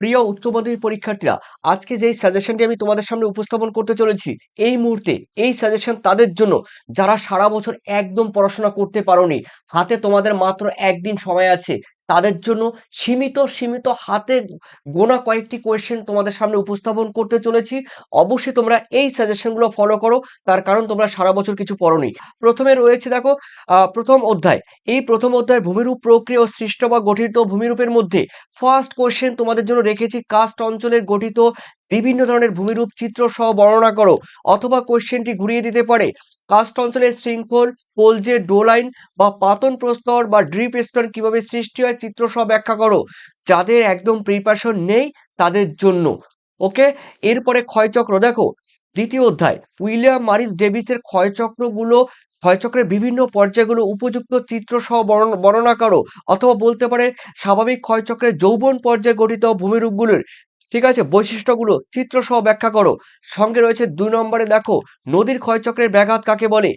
প্রিয় উচ্চ মাধ্যমিক পরীক্ষার্থীরা, আজকে যেই সাজেশনটি আমি তোমাদের সামনে উপস্থাপন করতে চলেছি, এই মুহূর্তে এই সাজেশন তাদের জন্য যারা সারা বছর একদম পড়াশোনা করতে পারোনি, হাতে তোমাদের মাত্র একদিন সময় আছে তাদের জন্য সীমিত সীমিত হাতে গোনা কয়েকটি কোয়েশ্চেন তোমাদের সামনে উপস্থাপন করতে চলেছি। অবশ্যই তোমরা এই সাজেশনগুলো ফলো করো, তার কারণ তোমরা সারা বছর কিছু পড়ো প্রথমে রয়েছে দেখো প্রথম অধ্যায়। এই প্রথম অধ্যায় ভূমিরূপ, প্রক্রিয়া ও সৃষ্ট বা গঠিত ভূমিরূপের মধ্যে ফার্স্ট কোয়েশ্চেন তোমাদের জন্য রেখেছি, কাস্ট অঞ্চলের গঠিত বিভিন্ন ধরনের ভূমিরূপ চিত্র সহ বর্ণনা করো, অথবা কোশ্চেনটি ঘুরিয়ে দিতে পারে। কাস্ট অঞ্চলের শৃঙ্খল পোলজে ডোলাইন বা পাতন প্রস্তর বা ড্রিপ স্টোন কীভাবে সৃষ্টি হয় চিত্র সহ ব্যাখ্যা করো। যাদের একদম প্রিপারেশন নেই, তাদের জন্য। ওকে এরপরে ক্ষয়চক্র দেখো। দ্বিতীয় অধ্যায়। উইলিয়াম মারিস ডেভিসের ক্ষয়চক্রগুলো, ক্ষয়চক্রের বিভিন্ন পর্যায়গুলো উপযুক্ত চিত্র সহ বর্ণ- বর্ণনা করো। অথবা বলতে পারে, স্বাভাবিক ক্ষয়চক্রের যৌবন পর্যায়ে গঠিত ভূমিরূপগুলোর। ঠিক আছে? বৈশিষ্ট্যগুলো চিত্র সহ ব্যাখ্যা করো। সঙ্গে রয়েছে দুই নম্বরে দেখো, নদীর ক্ষয়চক্রের ব্যাঘাত কাকে বলে?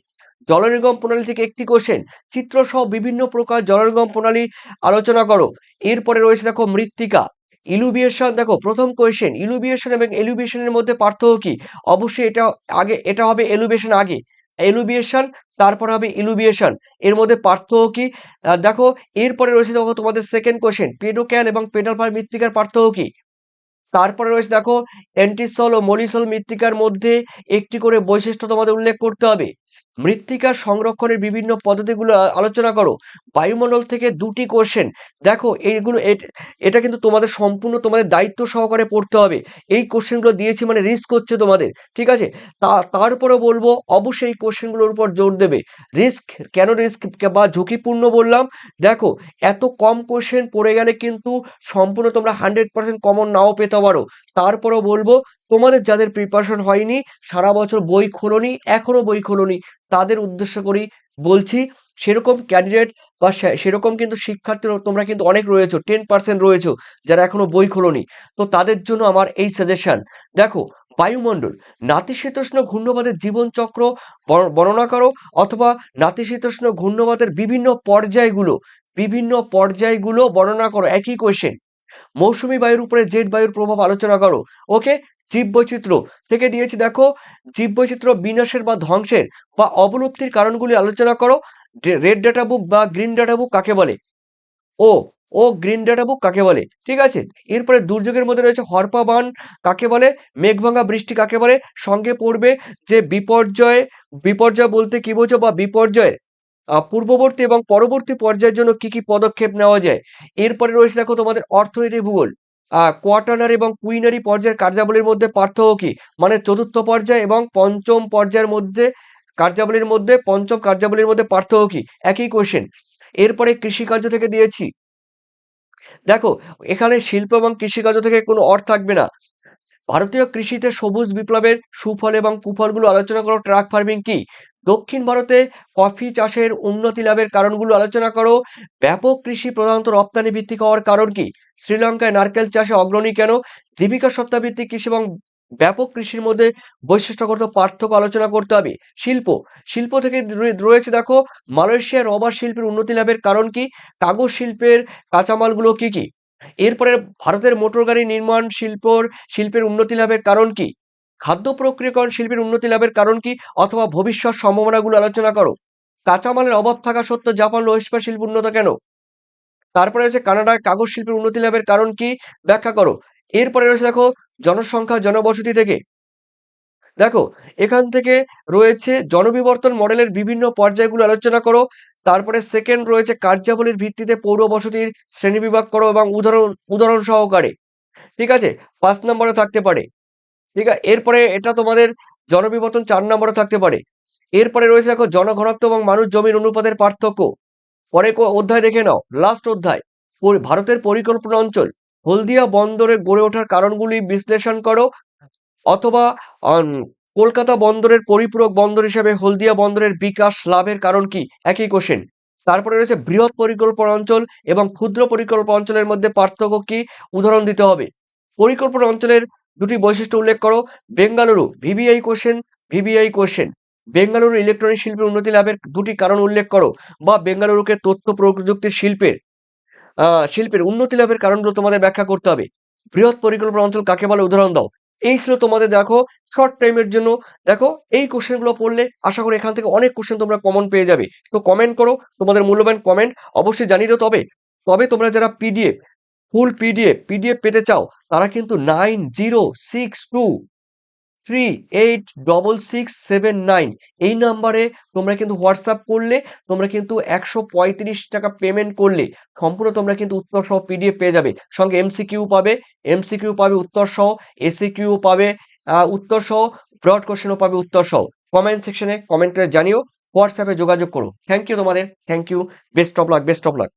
জলনির্গম প্রণালী থেকে একটি কোশ্চেন চিত্র সহ বিভিন্ন প্রকার জলনির্গম প্রণালী আলোচনা করো। এরপরে রয়েছে দেখো, মৃত্তিকা। ইলুবিয়েশন, দেখো, প্রথম কোয়েশ্চেন ইলুবিয়েশন এবং এলুবিয়েশনের মধ্যে পার্থক্য কি? অবশ্যই এটা আগে, এটা হবে এলুবিয়েশন আগে। এলুবিয়েশন, তারপর হবে ইলুবিয়েশন। এর মধ্যে পার্থক্য কি? দেখো, এরপরে রয়েছে দেখো তোমাদের সেকেন্ড কোশ্চেন পেডোক্যাল এবং পেডালফার মৃত্তিকার পার্থক্য কি? তারপরে রয়েছে দেখো অ্যান্টিসল ও মলিসল মৃত্তিকার মধ্যে একটি করে বৈশিষ্ট্য তোমাদের উল্লেখ করতে হবে। মৃত্তিকার সংরক্ষণের বিভিন্ন পদ্ধতিগুলো আলোচনা করো। বায়ুমণ্ডল থেকে দুটি কোশ্চেন দেখো, এইগুলো এট- এটা কিন্তু তোমাদের সম্পূর্ণ তোমাদের দায়িত্ব সহকারে পড়তে হবে। এই কোশ্চেনগুলো দিয়েছি মানে রিস্ক হচ্ছে তোমাদের, ঠিক আছে? তা তারপরে বলব, অবশ্যই এই কোশ্চেনগুলোর উপর জোর দেবে। রিস্ক কেন রিস্ক বা ঝুঁকিপূর্ণ বললাম? দেখো, এত কম কোশ্চেন পড়ে গেলে কিন্তু সম্পূর্ণ তোমরা হান্ড্রেড পার্সেন্ট কমন নাও পেতে পারো। তারপরেও বলব তোমাদের যাদের প্রিপারেশন হয়নি, সারা বছর বই খোলনি, এখনও বই খোলনি, তাদের উদ্দেশ্য করি, বলছি সেরকম ক্যান্ডিডেট বা সেরকম কিন্তু শিক্ষার্থী তোমরা কিন্তু অনেক রয়েছো টেন পার্সেন্ট রয়েছো, যারা এখনও বই খোলনি। তো তাদের জন্য আমার এই সাজেশন দেখো, বায়ুমণ্ডল, নাতিশীতোষ্ণ ঘূর্ণবাদের জীবনচক্র বর- বর্ণনা করো, অথবা নাতিশীতোষ্ণ ঘূর্ণবাদের বিভিন্ন পর্যায়গুলো বিভিন্ন পর্যায়গুলো বর্ণনা করো, একই কোয়েশ্চেন মৌসুমী বায়ুর উপরে জেট বায়ুর প্রভাব আলোচনা করো। ওকে? জীববৈচিত্র্য। থেকে দিয়েছি, দেখো, জীববৈচিত্র্য বিনাশের বা ধ্বংসের বা অবলুপ্তির কারণগুলি আলোচনা করো। রেড ডাটা বুক বা গ্রিন ডাটা বুক কাকে বলে? ও ও গ্রিন ডাটা বুক কাকে বলে? ঠিক আছে? এরপরে দুর্যোগের মধ্যে রয়েছে হরপা বান কাকে বলে? মেঘভাঙা বৃষ্টি কাকে বলে? সঙ্গে পড়বে যে বিপর্যয় বিপর্যয় বলতে কি বোঝো বা বিপর্যয়ের পূর্ববর্তী এবং পরবর্তী পর্যায়ের জন্য কি কি পদক্ষেপ নেওয়া যায়? এরপরে রয়েছে দেখো তোমাদের অর্থনীতি ভূগোল। আহ কোয়ার্টানারি এবং কুইনারি পর্যায়ের কার্যাবলীর মধ্যে পার্থক্য কি? মানে চতুর্থ পর্যায় এবং পঞ্চম পর্যায়ের মধ্যে কার্যাবলীর মধ্যে, পঞ্চম কার্যাবলীর মধ্যে পার্থক্য কি? একই কোশ্চেন এরপরে কৃষিকার্য থেকে দিয়েছি। দেখো, এখানে শিল্প এবং কৃষিকার্য থেকে কোনো অর্থ থাকবে না। ভারতীয় কৃষিতে সবুজ বিপ্লবের সুফল এবং কুফলগুলো আলোচনা করো, ট্রাক ফার্মিং কি? দক্ষিণ ভারতে কফি চাষের উন্নতি লাভের কারণগুলো আলোচনা করো। ব্যাপক কৃষি প্রধানত রপ্তানি ভিত্তিক হওয়ার কারণ কি? শ্রীলঙ্কায় নারকেল চাষে অগ্রণী কেন? জীবিকা সত্তা ভিত্তিক কৃষি এবং ব্যাপক কৃষির মধ্যে বৈশিষ্ট্যগত পার্থক্য আলোচনা করতে হবে। শিল্প শিল্প থেকে রয়েছে দেখো, মালয়েশিয়ার রবার শিল্পের উন্নতি লাভের কারণ কি? কাগজ শিল্পের কাঁচামালগুলো কি কি? এরপরে ভারতের মোটর গাড়ি নির্মাণ শিল্পর, শিল্পের উন্নতি লাভের কারণ কি? খাদ্য প্রক্রিয়াকরণ শিল্পের উন্নতি লাভের কারণ কি? অথবা ভবিষ্যৎ সম্ভাবনাগুলো আলোচনা করো। কাঁচামালের অভাব থাকা সত্ত্বেও জাপান ও ইস্পাত শিল্প উন্নত কেন? তারপরে রয়েছে কানাডার কাগজ শিল্পের উন্নতি লাভের কারণ কি? ব্যাখ্যা করো। এরপরে রয়েছে দেখো জনসংখ্যা জনবসতি থেকে। দেখো, এখান থেকে রয়েছে জনবিবর্তন মডেলের বিভিন্ন পর্যায়গুলো আলোচনা করো। তারপরে সেকেন্ড রয়েছে কার্যাবলীর ভিত্তিতে পৌর বসতির শ্রেণীবিভাগ করো এবং উদাহরণ উদাহরণ সহকারে। ঠিক আছে? পাঁচ নম্বরে থাকতে পারে। ঠিক আছে? এরপরে এটা তোমাদের জনবিবর্তন চার নম্বরে থাকতে পারে। এরপরে রয়েছে দেখো, জনঘনত্ব এবং মানুষ জমির অনুপাতের পার্থক্য। পরে অধ্যায় দেখে নাও। লাস্ট অধ্যায়। ভারতের পরিকল্পনা অঞ্চল। হলদিয়া বন্দরে গড়ে ওঠার কারণগুলি বিশ্লেষণ করো। অথবা কলকাতা বন্দরের পরিপূরক বন্দর হিসেবে হলদিয়া বন্দরের বিকাশ লাভের কারণ কি? একই কোশ্চেন তারপরে রয়েছে বৃহৎ পরিকল্পনা অঞ্চল এবং ক্ষুদ্র পরিকল্পনা অঞ্চলের মধ্যে পার্থক্য কি? উদাহরণ দিতে হবে। পরিকল্পনা অঞ্চলের দুটি বৈশিষ্ট্য উল্লেখ করো। Bengaluru VVI question VVI question Bengaluru electronic শিল্পের উন্নতি লাভের দুটি কারণ উল্লেখ করো বা বেঙ্গালুরুকে তথ্য প্রযুক্তির শিল্পের শিল্পের উন্নতি লাভের কারণগুলো তোমাদের ব্যাখ্যা করতে হবে। বৃহৎ পরিকল্পনা অঞ্চল কাকে বলে? উদাহরণ দাও। এই ছিল তোমাদের দেখো শর্ট টাইমের জন্য। দেখো এই কোশ্চেনগুলো পড়লে আশা করি এখান থেকে অনেক কোশ্চেন তোমরা কমন পেয়ে যাবে। তো কমেন্ট করো, তোমাদের মূল্যবান কমেন্ট অবশ্যই জানিয়ে দাও। তবে তবে তোমরা যারা পিডিএফ ফুল পিডিএফ পিডিএফ পেতে চাও, তারা কিন্তু nine zero six two three eight double six seven nine এই নাম্বারে তোমরা কিন্তু হোয়াটসঅ্যাপ করলে, তোমরা কিন্তু একশো পঁয়ত্রিশ টাকা পেমেন্ট করলে সম্পূর্ণ তোমরা কিন্তু উত্তর সহ পিডিএফ পেয়ে যাবে। সঙ্গে এমসিকিউ পাবে এমসিকিউ পাবে উত্তর সহ এসিকিউ পাবে উত্তর সহ ব্রড কোশ্চেনও পাবে উত্তর সহ কমেন্ট সেকশনে কমেন্ট করে জানিও, হোয়াটসঅ্যাপে যোগাযোগ করো। থ্যাংক ইউ তোমাদের। Thank you best of luck best of luck